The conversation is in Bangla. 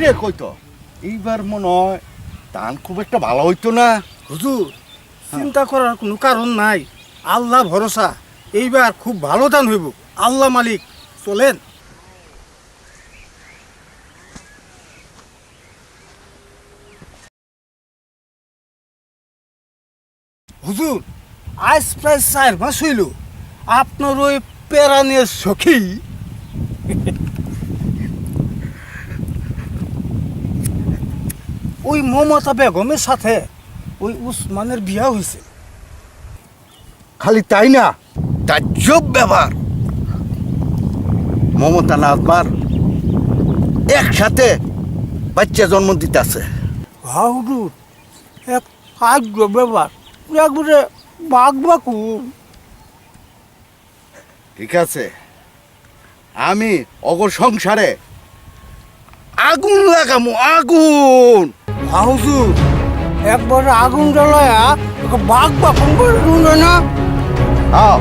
রে কইতো? এইবার মনে হয় ধান খুব একটা ভালো হইতো না। হুজুর, চিন্তা করার কোনো কারণ নাই। আল্লাহ ভরসা, এইবার খুব ভালো দান হইব। আল্লাহ মালিক, চলেন। হুজুর, আজ প্রায় চার মাস হইল। আপনার ওই প্যারানের সখী ওই মমতা বেগমের সাথে ওই উসমানের বিয়া হয়েছে। খালি তাই না? তাজ্জব ব্যাপার। মমতা নাজমার একসাথে বাচ্চা জন্ম দিতেছে। হাউডুর এক আগ্র ব্যাপার। একবারে বাঘ বাকু ঠিক আছে। আমি অগর সংসারে আগুন লাগামু আগুন। হাউজুর একবার আগুন জ্বালায়া বাঘ বাকুন করে না? হ্যাঁ।